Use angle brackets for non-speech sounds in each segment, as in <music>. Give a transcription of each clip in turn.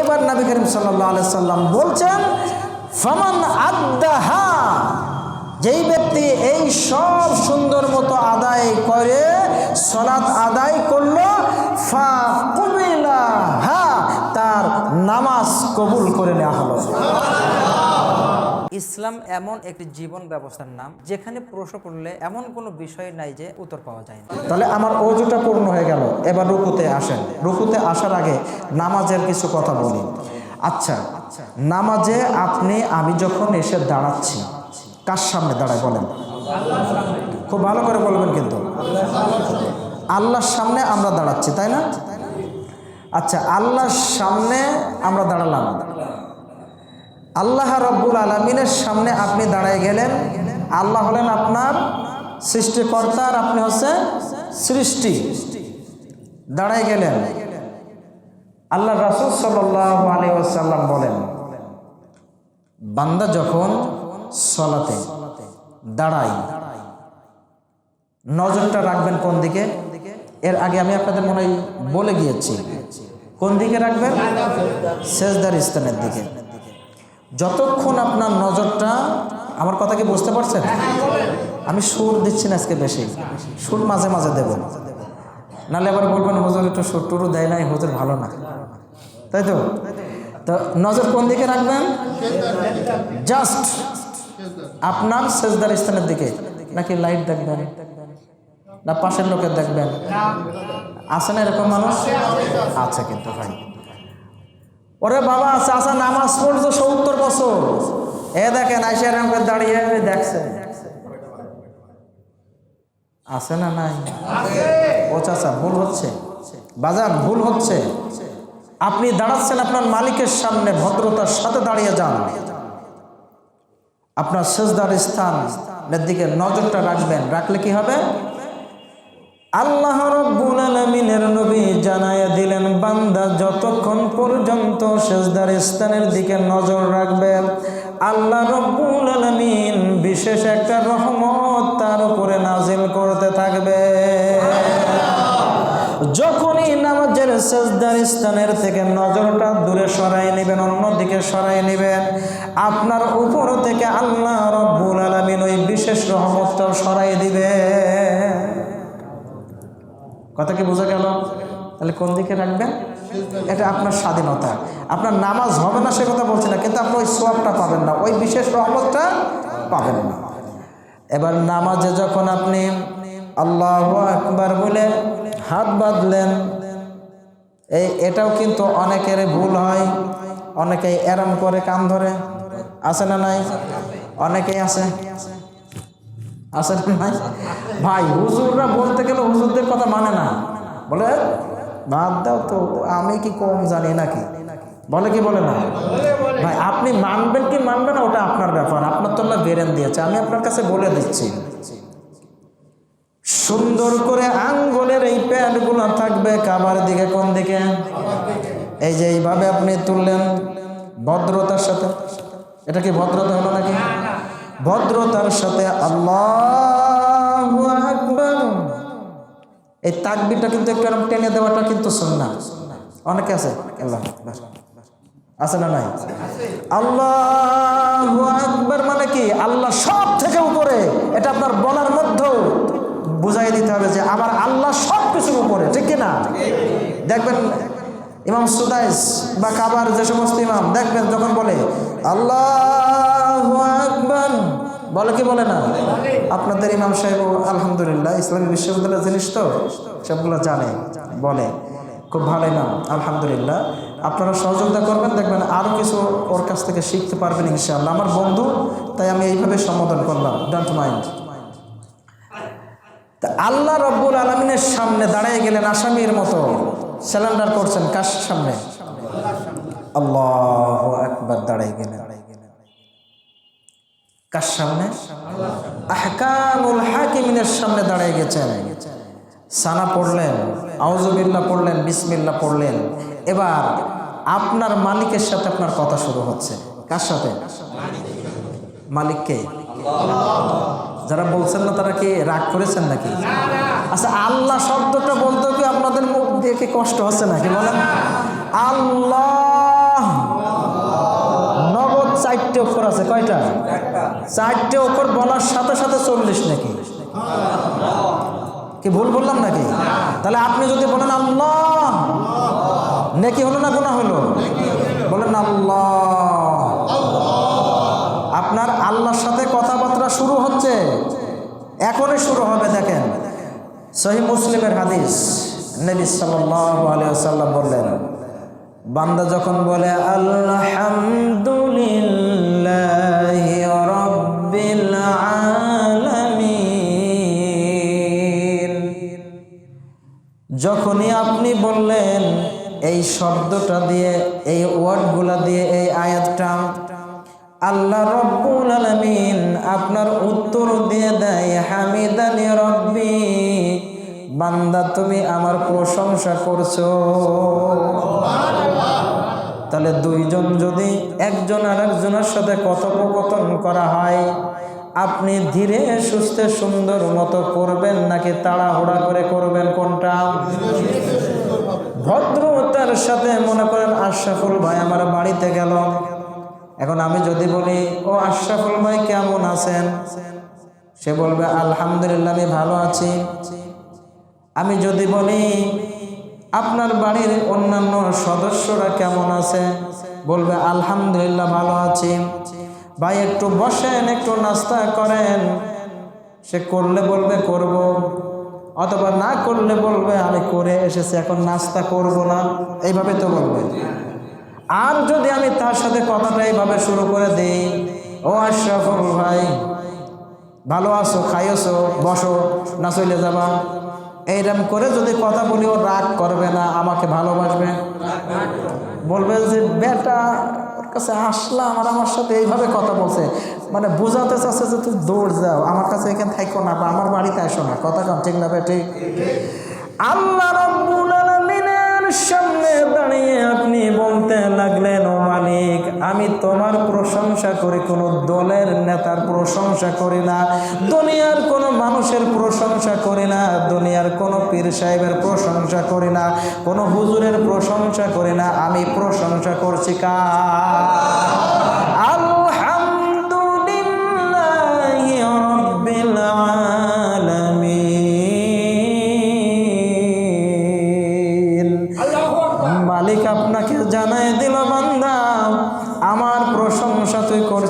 এবার নবী করিম সাল্লাম বলছেন, ফমান আদাহা যেই ব্যক্তি এই সব সুন্দর মতো আদায় করে সলাৎ আদায় করল ফা হা তার নামাজ কবুল করে নেওয়া হলো। ইসলাম এমন একটি জীবন ব্যবস্থার নাম, যেখানে প্রশ্ন করলে এমন কোনো বিষয় নাই যে উত্তর পাওয়া যায় তাহলে আমার অজুটা পূর্ণ হয়ে গেল। এবার রুকুতে আসেন। রুকুতে আসার আগে নামাজের কিছু কথা বলি। আচ্ছা নামাজে আপনি, আমি যখন এসে দাঁড়াচ্ছি, কার সামনে দাঁড়ায় বলেন? খুব ভালো করে বলবেন কিন্তু। আল্লাহর সামনে আমরা দাঁড়াচ্ছি, তাই না? আচ্ছা আল্লাহর সামনে আমরা দাঁড়ালাম। আল্লাহ রব্বুল আলমিনের সামনে আপনি দাঁড়ায় গেলেন। আল্লাহ হলেন আপনার সৃষ্টিকর্তা আর আপনি হচ্ছে সৃষ্টি। দাঁড়ায় গেলেন। আল্লাহ রাসুল সাল্লাহ আলী বলেন, বান্দা যখন সলাতে দাঁড়াই নজরটা রাখবেন কোন দিকে? এর আগে আমি আপনাদের মনে বলে গিয়েছি। কোন দিকে রাখবেন? শেষদার স্থানের দিকে। যতক্ষণ আপনার নজরটা, আমার কথা কি বুঝতে পারছেন? আমি সুর দিচ্ছি না আজকে বেশি। সুর মাঝে মাঝে দেব। নাহলে আবার বলবেন, হুজুর, একটু সুর টুরু দেয় নাই, হুজুর ভালো না। তাই তো? তো নজর কোন দিকে রাখবেন? জাস্ট আপনার শেষদার স্থানের দিকে। নাকি লাইট দেখবেন? না পাশের লোকের দেখবেন? আছে না এরকম মানুষ? আছে কিন্তু ভাই। ওরে বাবা চাষা নামাজ পড়ছো সত্তর বছর। এ দেখেন, আইসা এরকম করে দাঁড়িয়ে দেখছে। আছে না নাই? ও চাচা, ভুল হচ্ছে। বাজার ভুল হচ্ছে। আপনি দাঁড়াচ্ছেন আপনার মালিকের সামনে, ভদ্রতার সাথে দাঁড়িয়ে যান। আপনার শেষদার স্থানের দিকে নজরটা রাখবেন। রাখলে কি হবে? আল্লাহ রব্বুল আলমিনের নবী জানাইয়া দিলেন, বান্দা যতক্ষণ পর্যন্ত সেজদার স্থানের দিকে নজর রাখবে, আল্লাহ রব্বুল আলমিন বিশেষ একটা রহমত তার উপরে নাজিল করতে থাকবে। যখনই নামাজের সেজদার স্থানের থেকে নজরটা দূরে সরাই নেবেন, অন্যদিকে সরাই নেবেন, আপনার উপর থেকে আল্লাহ রব্বুল আলমিন ওই বিশেষ রহমতটাও সরাই দিবে কথা কি বোঝা গেল? তাহলে কোন দিকে রাখবেন? এটা আপনার স্বাধীনতা। আপনার নামাজ হবে না সে কথা বলছি না, কিন্তু আপনি ওই সোয়াবটা পাবেন না। ওই বিশেষ রহমতটা পাবেন না। এবার নামাজে যখন আপনি আল্লাহ একবার বলে হাত বাঁধলেন, এই এটাও কিন্তু অনেকের ভুল হয়। অনেকেই এরম করে কান ধরে। আছে না নাই? অনেকেই আছে? আছে না নাই ভাই, হুজুররা বলতে গেলে হুজুরদের কথা মানে না। বলে, বাদ দাও তো, আমি কি কম জানি নাকি? বলে কি বলে না? ভাই, আপনি মানবেন কি মানবেন না, ওটা আপনার ব্যাপার। আপনার তো আল্লাহ বেরেন দিয়েছে, আমি আপনার কাছে বলে দিচ্ছি। সুন্দর করে আঙ্গুলের এই প্যাডগুলো থাকবে কাবার দিকে, কোন দিকে? এই যে এইভাবে আপনি তুললেন, ভদ্রতার সাথে। এটা কি ভদ্রতা হলো নাকি? ভদ্রতার সাথে আল্লাহ এই তাকবিরটা কিন্তু একটু এরকম টেনে দেওয়াটা কিন্তু সুন্নাহ। অনেকে আছে? আল্লাহ। আছে না নাই? আল্লাহ আকবার মানে কি? আল্লাহ সব থেকে উপরে। এটা আপনার বলার মধ্যেও বুঝাই দিতে হবে যে আমার আল্লাহ সব কিছুর উপরে। ঠিক কিনা? দেখবেন ইমাম সুদাইস বা কাবার যে সমস্ত ইমাম, দেখবেন যখন বলে, আল্লাহ বলে কি বলে না? আপনাদের ইমাম সাহেব, আলহামদুলিল্লাহ, ইসলামী বিশ্ববিদ্যালয়ের জিনিস তো? সবগুলো জানে, বলে। খুব ভালোই নাম আলহামদুলিল্লাহ। আপনারা সহযোগিতা করবেন, দেখবেন আরও কিছু ওর কাছ থেকে শিখতে পারবেন ইনশাআল্লাহ। আমার বন্ধু, তাই আমি এইভাবে সম্বোধন করলাম। ডোন্ট মাইন্ড তা আল্লাহ রব্বুল আলমিনের সামনে দাঁড়িয়ে গেলেন আসামির মতো। স্যালেন্ডার করছেন কার সামনে? আল্লাহ একবার দাঁড়িয়ে গেলেন। কার সামনে? আহকামুল হাকিমিনের সামনে দাঁড়িয়ে গেছেন। সানা পড়লেন আউজুবিল্লা পড়লেন বিসমিল্লা পড়লেন। এবার আপনার মালিকের সাথে আপনার কথা শুরু হচ্ছে। কার সাথে? মালিককে। যারা বলছেন না, তারা কি রাগ করেছেন নাকি? আচ্ছা আল্লাহ শব্দটা বলতেও কি আপনাদের মুখ দিয়ে কষ্ট হচ্ছে নাকি বলেন? আল্লাহ! নগদ চারটে অক্ষর আছে, কয়টা? চারটে অক্ষর বলার সাথে সাথে চল্লিশ নাকি? কি ভুল বললাম নাকি? তাহলে আপনি যদি বলেন আল্লাহ, নেকি হলো না গোনা হলো? বলেন আল্লাহ। এখনই শুরু হবে দেখেন। সহি মুসলিমের হাদিস, নবী ওয়াসাল্লাম বললেন, বান্দা যখন বলে, আলহামদুলিল্লাহি যখনই আপনি বললেন, এই শব্দটা দিয়ে, এই ওয়ার্ডগুলা দিয়ে, এই আয়াতটা আল্লাহ রব্বুল আলামিন আপনার উত্তর দিয়ে দেয়, হামিদানি রব্বি, বান্দা তুমি আমার প্রশংসা করছ। তাহলে দুইজন যদি একজন আর একজনের সাথে কথোপকথন করা হয়, আপনি ধীরে সুস্থে সুন্দর মতো করবেন নাকি তাড়াহুড়া করে করবেন কোনটা? ভদ্রতার সাথে মনে করেন, আশরাফুল ভাই আমার বাড়িতে গেল। এখন আমি যদি বলি, ও আশরাফুল ভাই, কেমন আছেন? সে বলবে, আলহামদুলিল্লাহ, আমি ভালো আছি। আমি যদি বলি, আপনার বাড়ির অন্যান্য সদস্যরা কেমন আছে? বলবে, আলহামদুলিল্লাহ, ভালো আছি। ভাই, একটু বসেন, একটু নাস্তা করেন। সে করলে বলবে, করব। অথবা না করলে বলবে, আমি করে এসেছি, এখন নাস্তা করব না। এইভাবে তো বলবে। আর যদি আমি তার সাথে কথাটা এইভাবে শুরু করে দিই, ও আশরাফুল ভাই, ভালো আছো খাইছো বসো, না চলে যাবা? এইরকম করে যদি কথা বলি, ও রাগ করবে না, আমাকে ভালোবাসবে? বলবে যে, বেটা, ওর কাছে আসলাম আর আমার সাথে এইভাবে কথা বলছে। মানে বোঝাতে চাচ্ছে যে তুই দৌড় যাও, আমার কাছে এখানে থাকো না, বা আমার বাড়িতে আসো না। কথা কম ঠিক না বে ঠিক? আল্লাহ রব্বুল আলামিনের সামনে দাঁড়িয়ে আপনি বলতে লাগলেন, ও মালিক, আমি তোমার প্রশংসা করি। কোনো দলের নেতার প্রশংসা করি না, দুনিয়ার কোনো মানুষের প্রশংসা করি না, দুনিয়ার কোনো পীর সাহেবের প্রশংসা করি না, কোনো হুজুরের প্রশংসা করি না। আমি প্রশংসা করছি কা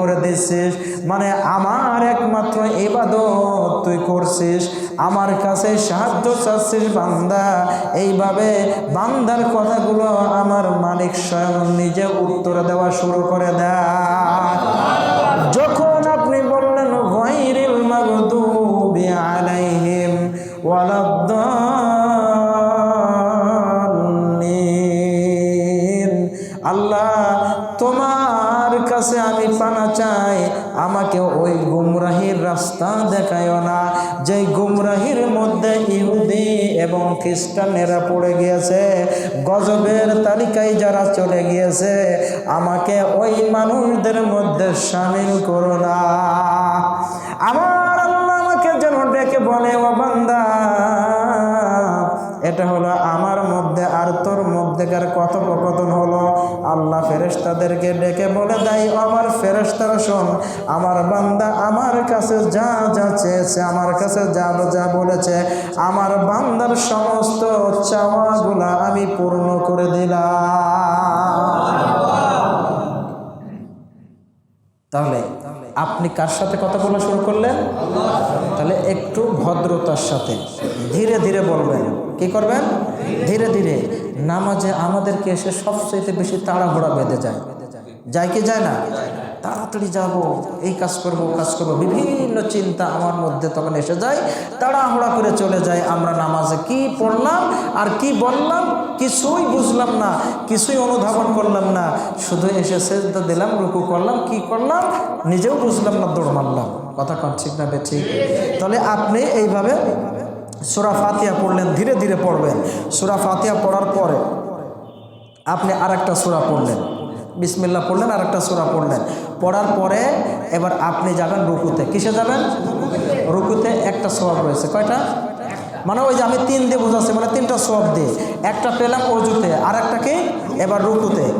করে দিচ্ছিস। মানে আমার একমাত্র এবাদত তুই করছিস। আমার কাছে সাহায্য চাচ্ছিস বান্দা। এইভাবে বান্দার কথাগুলো আমার মালিক স্বয়ং নিজে উত্তর দেওয়া শুরু করে দেয়। আমাকে ওই গুমরাহির রাস্তা দেখায় না। যে গুমরাহির মধ্যে ইহুদি এবং খ্রিস্টানেরা পড়ে গিয়েছে, গজবের তালিকায় যারা চলে গিয়েছে, আমাকে ওই মানুষদের মধ্যে সামিল করো না। আমার আল্লাহ আমাকে যেন ডেকে বলে, ও বান্দা এটা হলো আমার মধ্যে আর তোর মধ্যেকার কথোপকথন হলো। আল্লাহ ফেরেশতাদেরকে ডেকে বলে দেয়, আমার ফেরেশতারা শোন, আমার বান্দা আমার কাছে যা যা চেয়েছে, আমার কাছে যা যা বলেছে, আমার বান্দার সমস্ত চাওয়াগুলা আমি পূর্ণ করে দিলাম। তাহলে আপনি কার সাথে কথা বলা শুরু করলেন? তাহলে একটু ভদ্রতার সাথে ধীরে ধীরে বলবেন। কি করবেন? ধীরে ধীরে নামাজে আমাদেরকে এসে সবচেয়ে বেশি তাড়াহুড়া বেঁধে যায়। যায় কি যায় না? তাড়াতাড়ি যাব, এই কাজ করব কাজ করব। বিভিন্ন চিন্তা আমার মধ্যে তখন এসে যায়, তাড়াহুড়া করে চলে যায়। আমরা নামাজে কি পড়লাম আর কি বললাম কিছুই বুঝলাম না, কিছুই অনুধাবন করলাম না। শুধু এসে সেজদা দিলাম, রুকু করলাম, কি করলাম? নিজেও বুঝলাম না, দৌড় মারলাম। কথা কন ঠিক না ঠিক? তাহলে আপনি এইভাবে সুরা ফাতিয়া পড়লেন, ধীরে ধীরে পড়বেন। সুরা ফাতিয়া পড়ার পরে আপনি আর একটা সুরা পড়লেন। বিসমিল্লা পড়লেন আর একটা সুরা পড়লেন। পড়ার পরে এবার আপনি যাবেন রুকুতে। কিসে যাবেন? রুকুতে একটা সোয়াব রয়েছে। কয়টা? মানে ওই যে আমি তিন দিয়ে বোঝাচ্ছি মানে তিনটা সোয়াব দিয়ে। একটা পেলাম অজুতে আর একটা কি? এবার রুকুতে।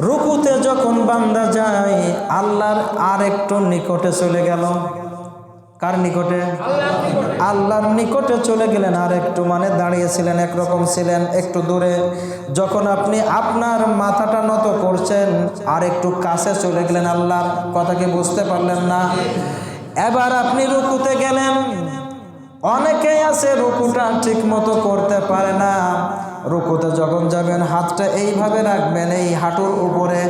রুকুতে যখন বান্দা যায়, আল্লাহর আর একটু নিকটে চলে গেল। কার নিকটে? আল্লাহর নিকটে চলে গেলেন আর একটু মানে দাঁড়িয়েছিলেন, একরকম ছিলেন একটু দূরে। যখন আপনি আপনার মাথাটা নত করছেন, আর একটু কাছে চলে গেলেন, আল্লাহর কথা কি বুঝতে পারলেন না? এবার আপনি রুকুতে গেলেন। অনেকেই আছে রুকুটা ঠিক মতো করতে পারে না। রুকুতে যখন যাবেন, হাতটা এইভাবে রাখবেন, এই হাঁটুর উপরে।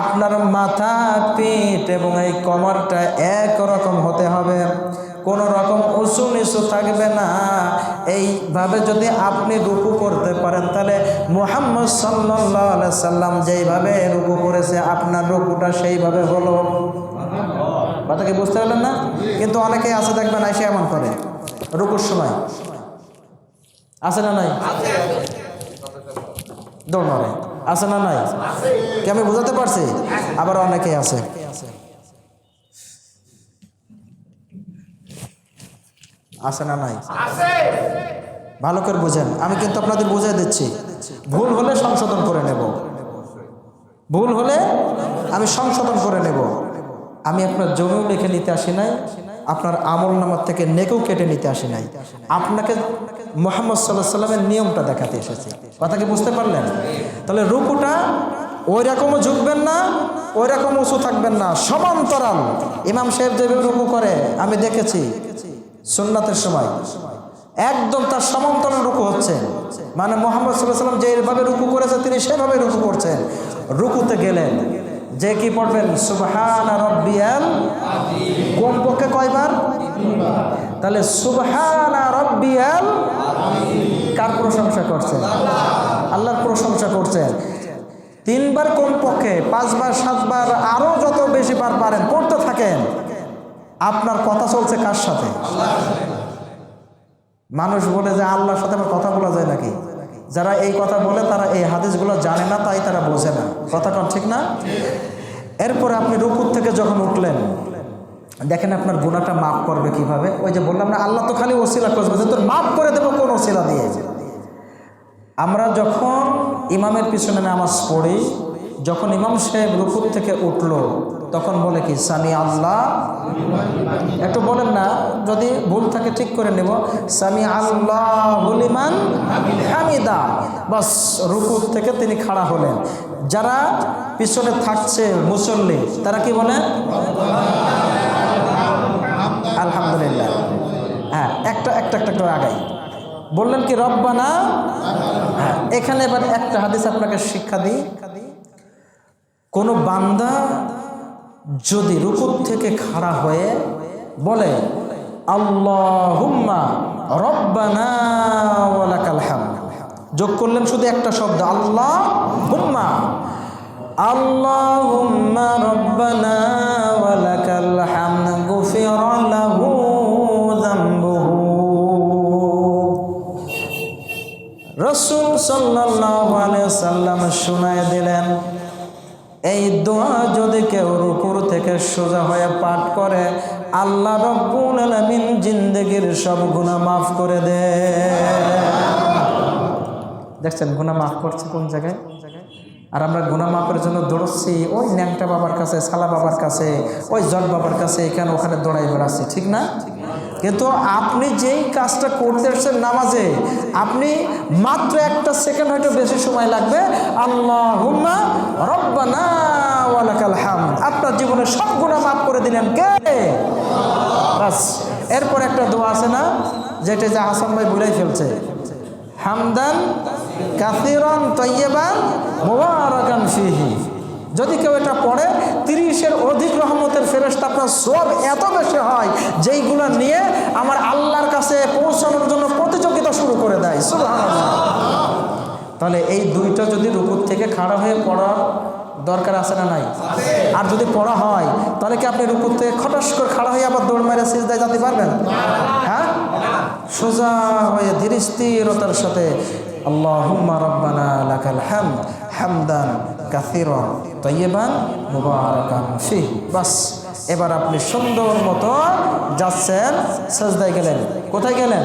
আপনার মাথা, পিঠ এবং এই কমরটা একরকম হতে হবে। কোনো রকম উঁচু নিচু থাকবে না। এইভাবে যদি আপনি রুকু করতে পারেন, তাহলে মুহাম্মদ সাল্লাহ সাল্লাম যেইভাবে রুকু করেছে, আপনার রুকুটা সেইভাবে হলো। কথা কি বুঝতে পারলেন না? কিন্তু অনেকেই আছে, দেখবেন, এসে এমন করে, রুকুর সময়। আছে না নাই? দৌড় মারে আছে না নাই? কি আমি বোঝাতে পারছি? আবার অনেকেই আছে। আছে না নাই? ভালো করে বুঝেন। আমি কিন্তু আপনাদের বুঝিয়ে দিচ্ছি। ভুল হলে সংশোধন করে নেব। ভুল হলে আমি সংশোধন করে নেব। আমি আপনার জমিও লিখে নিতে আসি নাই। আপনার আমল নামার থেকে নেকেও কেটে নিতে আসি নাই। আপনাকে মোহাম্মদ সাল্লাহ সাল্লামের নিয়মটা দেখাতে এসেছি। কথা কি বুঝতে পারলেন? তাহলে রুকুটা ওই রকমও ঝুঁকবেন না ওই রকম উঁচু থাকবেন না, সমান্তরাল। ইমাম সাহেব যেভাবে রুকু করে, আমি দেখেছি সুন্নাতের সময় একদম তার সমান্তরাল রুকু হচ্ছে। মানে মোহাম্মদ সাল্লাহ সাল্লাম যেভাবে রুকু করেছে, তিনি সেভাবে রুকু করছেন। রুকুতে গেলেন। যে কি পড়বেন? সুবহান রব্বিয়াল কমপক্ষে কয়বার? তাহলে সুবহান রব্বিয়াল কার প্রশংসা করছেন? আল্লাহর প্রশংসা করছেন। তিনবার কমপক্ষে পাঁচবার, সাতবার আরও যত বেশি বার পারেন, পড়তে থাকেন। আপনার কথা চলছে কার সাথে? মানুষ বলে যে আল্লাহর সাথে আমার কথা বলা যায় নাকি? যারা এই কথা বলে তারা এই হাদিসগুলো জানে না, তাই তারা বোঝে না। কথাটা ঠিক না? এরপর আপনি রুকুর থেকে যখন উঠলেন, দেখেন আপনার গুণাটা মাফ করবে কীভাবে? ওই যে বললাম না, আল্লাহ তো খালি ওসিলা করবে যে তোর মাফ করে দেবো, কোন ওসিলা দিয়ে? আমরা যখন ইমামের পিছনে নামাজ পড়ি যখন ইমাম সাহেব রুকুর থেকে উঠল, তখন বলে কি সামি আল্লাহ? একটু বলেন না, যদি ভুল থাকে ঠিক করে নেব। সামি আল্লাহ হামিদা। বাস, রুকুর থেকে তিনি খাড়া হলেন। যারা পিছনে থাকছে মুসল্লি, তারা কি বলে? আলহামদুলিল্লাহ। হ্যাঁ একটা একটা একটা করে আগাই। বললেন কি, রব্বানা? হ্যাঁ এখানে এবার একটা হাদিস আপনাকে শিক্ষা দিই। কোনো বান্দা যদি রুকুর থেকে খাড়া হয়ে বলে, আল্লাহুম্মা যোগ করলেন শুধু একটা শব্দ আল্লাহ হুম্মা আল্লাহুম্মা রব্বানা সাল্লাম শোনায় দিলেন এই দোয়া যদি কেউ রুকুর থেকে সোজা হয়ে পাঠ করে, আল্লাহ রব্বুল আলামিন জিন্দগির সব গুনাহ মাফ করে দে। দেখছেন, গুনাহ মাফ করছে কোন জায়গায়? আর আমরা গুণা মাফের জন্য দৌড়চ্ছি, ওই ন্যাংটা বাবার কাছে সালা বাবার কাছে, ওই জট বাবার কাছে, এখানে ওখানে দৌড়াই বেড়াচ্ছি ঠিক না? কিন্তু আপনি যেই কাজটা করতে আসছেন নামাজে, আপনি মাত্র একটা সেকেন্ড হয়তো বেশি সময় লাগবে। আল্লাহ রব্বানা হাম আপনার জীবনে সব গুণা মাফ করে দিলেন কে? বাস, এরপর একটা দোয়া আছে না, যেটা যে হাসান ভাই ভুলেই ফেলছে। হামদান কাসিরন তৈয়বান মোবারকান ফিহি। যদি কেউ এটা পড়ে, তিরিশের অধিক রহমতের ফেরস্তা আপনার সব এত বেশি হয়, যেইগুলো নিয়ে আমার আল্লাহর কাছে পৌঁছানোর জন্য প্রতিযোগিতা শুরু করে দেয়। তাহলে এই দুইটা যদি রুকুর থেকে খাড়া হয়ে পড়ার দরকার আছে না নাই? আর যদি পড়া হয়, তাহলে কি আপনি রুকুর থেকে খটাস করে খাড়া হয়ে আবার দৌড় মেরে সিজদায় যেতে পারবেন? হ্যাঁ? সোজা হয়ে ধীর স্থিরতার সাথে, আল্লাহুম্মা রব্বানা লাকাল হামদ হামদান কাসিরান তাইয়িবান মুবারাকান ফিহ। বাস, এবার আপনি সুন্দর মতো যাচ্ছেন, সেজদায় গেলেন। কোথায় গেলেন?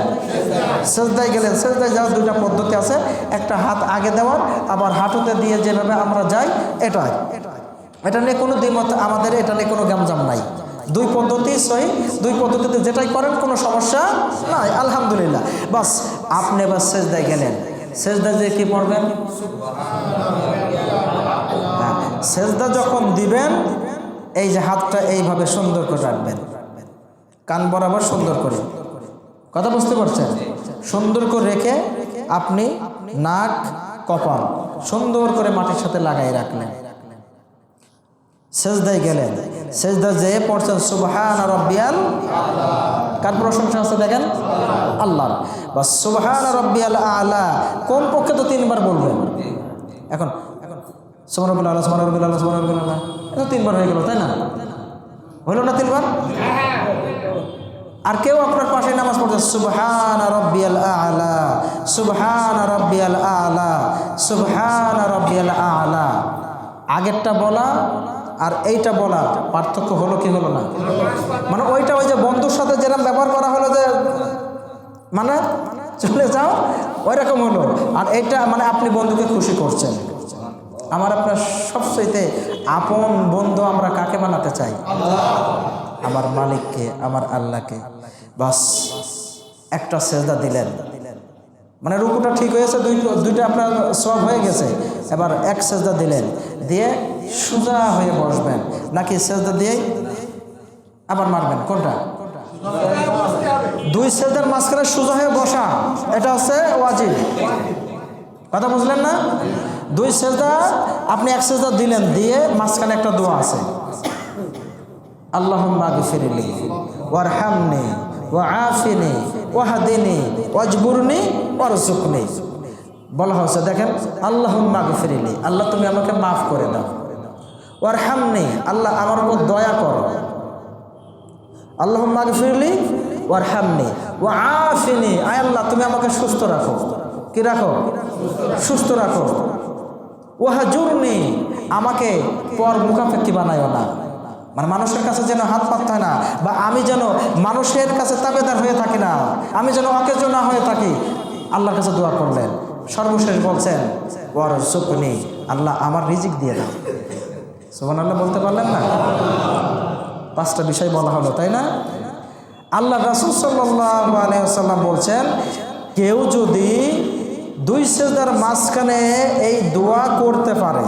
সেজদায় গেলেন। সেজদায় যাওয়ার দুইটা পদ্ধতি আছে। একটা হাত আগে দেওয়ার, আবার হাঁটুতে দিয়ে যেভাবে আমরা যাই, এটাই। এটা নিয়ে কোনো দ্বিমত আমাদের, এটা নিয়ে কোনো গ্যামজাম নাই। দুই পদ্ধতি সহি। দুই পদ্ধতিতে যেটাই করেন, কোনো সমস্যা নাই। আলহামদুলিল্লাহ। বাস, আপনি এবার সেজদায় গেলেন। সেজদা যে কী পড়বেন? সেজদা যখন দিবেন, এই যে হাতটা এইভাবে সুন্দর করে রাখবেন। কান বরাবর সুন্দর করে। কথা বুঝতে পারছেন? সুন্দর করে রেখে আপনি নাক কপাল সুন্দর করে মাটির সাথে লাগাই রাখলেন। সেজদায় গেলেন। সেজদা যেয়ে পড়ছেন, সুবহান রব্বিয়াল কার প্রশংসা আছে দেখেন? আল্লাহ বা সুবহান রব্বিয়াল আলা। কোন পক্ষে তো তিনবার বলবেন? এখন সুবহান রব্বিল আলা সুবহান রব্বিল আলা সুবহান রব্বিল এটা তিনবার হয়ে গেল, তাই না? হইল না তিনবার? আর কেউ আপনার পাশে নামাজ পড়ছে সুবহান রব্বিয়াল আলা, সুবহান রব্বিয়াল আলা, সুবহান রব্বিয়াল আলা। আগেরটা বলা আর এইটা বলা, পার্থক্য হলো কি হলো না? মানে ওইটা ওই যে বন্ধুর সাথে যেরকম ব্যবহার করা হলো যে মানে চলে যাও ওই রকম হলো। আর এইটা মানে আপনি বন্ধুকে খুশি করছেন। আমার আপনার সবচেয়ে আপন বন্ধু আমরা কাকে বানাতে চাই? আমার মালিককে, আমার আল্লাহকে। বাস, একটা সেজদা দিলেন। মানে রুকুটা ঠিক হয়েছে, দুই, দুইটা আপনার সব হয়ে গেছে। এবার এক সেজদা দিলেন। দিয়ে সোজা হয়ে বসবেন। নাকি সেজদা দিয়েই আবার মারবেন? কোনটা? দুই সেজদার মাঝখানে সোজা হয়ে বসা। এটা হচ্ছে ওয়াজিব। কথা বুঝলেন না? দুই সেজদা আপনি এক সেজদা দিলেন, দিয়ে মাঝখানে একটা দোয়া আছে। আল্লাহ মাগফিরলি ওয়ারহামনি, ওয়াআফিনি, ওয়াহদিনি, ওয়াজবুরনি ওয়ারজুকনি বলা হচ্ছে দেখেন আল্লাহ মাগফিরলি আল্লাহ তুমি আমাকে মাফ করে দাও। ওয়ারহামনি, আল্লাহ আমার উপর দয়া করো। আল্লাহ মাগফিরলি ওয়ারহামনি, ওয়াআফিনি, আয় আল্লাহ, তুমি আমাকে সুস্থ রাখো। কি রাখো? সুস্থ রাখো। ওয়াহাজুরনি আমাকে পর মুখাপেক্ষি বানায়ও না। মানে মানুষের কাছে যেন হাত হয় না, বা আমি যেন মানুষের কাছে তাবেদার হয়ে থাকি না, আমি যেন অকেজ না হয়ে থাকি। আল্লাহর কাছে দোয়া করলেন। সর্বশেষ বলছেন ওর সুকনি আল্লাহ আমার রিজিক দিয়ে দাও সুবান আল্লাহ বলতে পারলেন না? পাঁচটা বিষয় বলা হলো, তাই না? আল্লাহ রাসুল সাল্লাম বলছেন, কেউ যদি দুই সেজদার মাঝখানে এই দোয়া করতে পারে।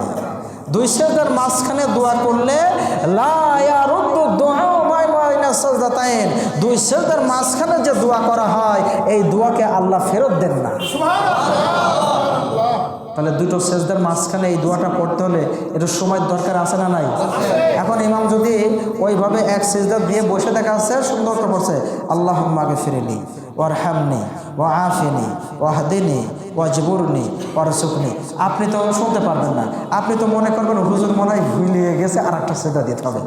দুই সেজদার মাঝখানে দোয়া করলে দুই সেজদার মাঝখানে যে দোয়া করা হয়, এই দোয়াকে আল্লাহ ফেরত দেন না। তাহলে দুটো সেজদার মাঝখানে এই দোয়াটা পড়তে হলে একটু সময় দরকার আছে না নাই? এখন ইমাম যদি ওইভাবে এক সেজদা দিয়ে বসে দেখা আছে, সুন্দর করে পড়ছে আল্লাহ মাগে ফিরেনি ওর হ্যামনি ও আফিনি ও হাদিনি ও জিবুরনি ওর সুখনি আপনি তো শুনতে পারবেন না। আপনি তো মনে করবেন হুজুর মনে হয় ভুলিয়ে গেছে আর একটা সেজদা দিতে হবে।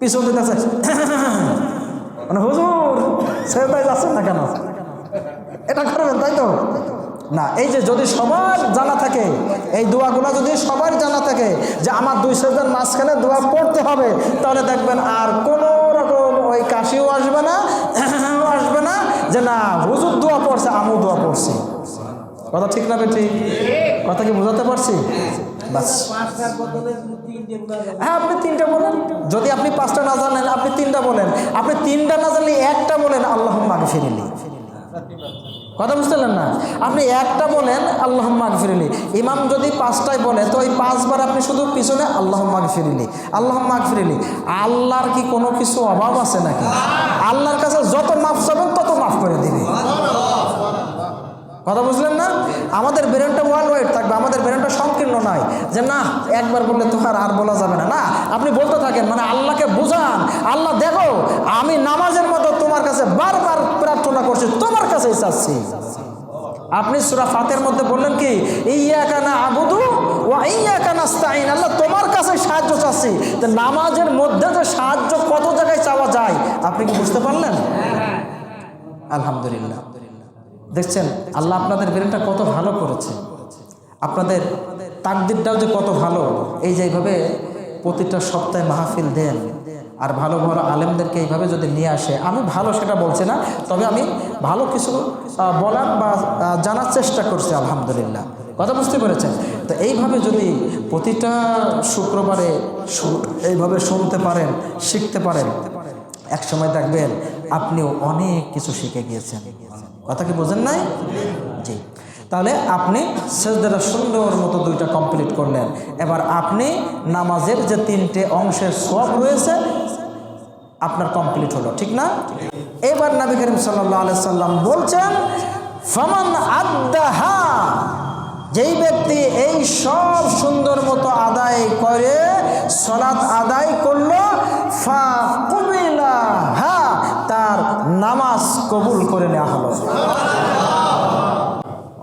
পিছন দিতে আছে <clears throat> মানে হুজুর, সেজদায় যাচ্ছেন না কেন? এটা করবেন, তাই তো? না, এই যে যদি সবার জানা থাকে, এই দোয়াগুলো যদি সবার জানা থাকে যে আমার দুই সেজদার মাঝখানে দোয়া পড়তে হবে, তাহলে দেখবেন আর কোনো রকম ওই কাশিও আসবে না <clears throat> আসবে না যে না, হুজুর দোয়া পড়ছে, আমিও দোয়া পড়ছি। কথা ঠিক না ঠিক কথা কি বোঝাতে পারছি? বাস। হ্যাঁ আপনি তিনটা বলেন। যদি আপনি পাঁচটা না জানেন, আপনি তিনটা বলেন। আপনি তিনটা না জানলে একটা বলেন আল্লাহ মাগে ফিরিলি কথা বুঝতে পারলেন না? আপনি একটা বলেন আল্লাহ মাগফিরিলি ইমাম যদি পাঁচটায় বলে, তো ওই পাঁচবার আপনি শুধু পিছনে আল্লাহ মাগফিরিলি আল্লাহ মাগফিরিলি আল্লাহর কি কোনো কিছু অভাব আছে নাকি? আল্লাহর কাছে যত মাফ চাবেন, তত মাফ করে দিবে। কথা বুঝলেন না? আমাদের ব্রেনটা ওয়ার্ল্ড ওয়াইড থাকবে আমাদের ব্রেনটা সংকীর্ণ নয়। যে না একবার বললে তো আর আর বলা যাবে না। না আপনি বলতে থাকেন মানে আল্লাহকে বোঝান আল্লাহ দেখো আমি নামাজের মতো তোমার কাছে বারবার প্রার্থনা করছি তোমার কাছেই চাচ্ছি। আপনি সুরা ফাতের মধ্যে বললেন কি ইয়া কানা আবুদু ও ইয়া কানা স্তাইন আল্লাহ তোমার কাছে সাহায্য চাচ্ছি। তো নামাজের মধ্যে যে সাহায্য কত জায়গায় চাওয়া যায় আপনি কি বুঝতে পারলেন? আলহামদুলিল্লাহ। দেখছেন, আল্লাহ আপনাদের ব্রেনটা কত ভালো করেছে। আপনাদের তাকদিরটাও যে কত ভালো, এই যে এইভাবে প্রতিটা সপ্তাহে মাহফিল দেন, আর ভালো ভালো আলেমদেরকে এইভাবে যদি নিয়ে আসে, আমি ভালো সেটা বলছি না, তবে আমি ভালো কিছু বলার বা জানার চেষ্টা করছি, আলহামদুলিল্লাহ। কথা বুঝতে পেরেছেন? তো এইভাবে যদি প্রতিটা শুক্রবারে এইভাবে শুনতে পারেন, শিখতে পারেন এক সময় দেখবেন আপনিও অনেক কিছু শিখে গিয়েছেন। কথা কি বোঝেন নাই? জি। তাহলে আপনি সেজদাটা সুন্দর মতো দুইটা কমপ্লিট করলেন এবার আপনি নামাজের যে তিনটে অংশের সব রয়েছে, আপনার কমপ্লিট হলো, ঠিক না? এবার নবী করিম সাল্লাহ আলাই সাল্লাম বলছেন, ফমান আদাহা যেই ব্যক্তি এই সব সুন্দর মতো আদায় করে, সলাৎ আদায় করল ফা নামাজ কবুল করে নেওয়া হলো।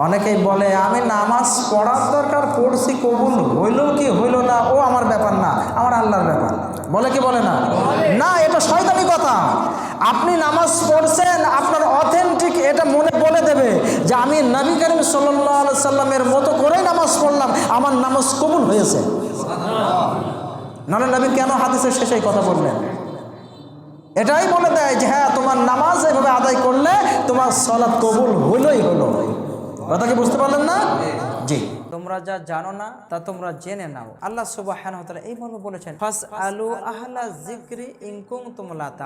অনেকেই বলে, আমি নামাজ পড়ার দরকার, পড়ছি কবুল, হইল কি হইল না? ও আমার ব্যাপার না, আমার আল্লাহর ব্যাপার। বলে কি বলে না? না, এটা শয়তানি কথা। আপনি নামাজ পড়ছেন, আপনার অথেন্টিক এটা মনে বলে দেবে যে, আমি নবী করিম সাল্লাহ সাল্লামের মতো করেই নামাজ পড়লাম, আমার নামাজ কবুল হয়েছে। নাহলে নবী কেন হাদিসের শেষে কথা বললেন? এটাই বলে দেয় যে হ্যাঁ তোমার নামাজ এভাবে আদায় করলে তোমার সলাদ কবুল হইলই হলো। কথা কি বুঝতে পারলেন না? জি। তোমরা যা জানো না তা তোমরা জেনে নাও। আল্লাহ সুবাহ এই মর্মে বলেছেন ফাস আলু আহলা জিক্রি ইনকুম তোমলা তা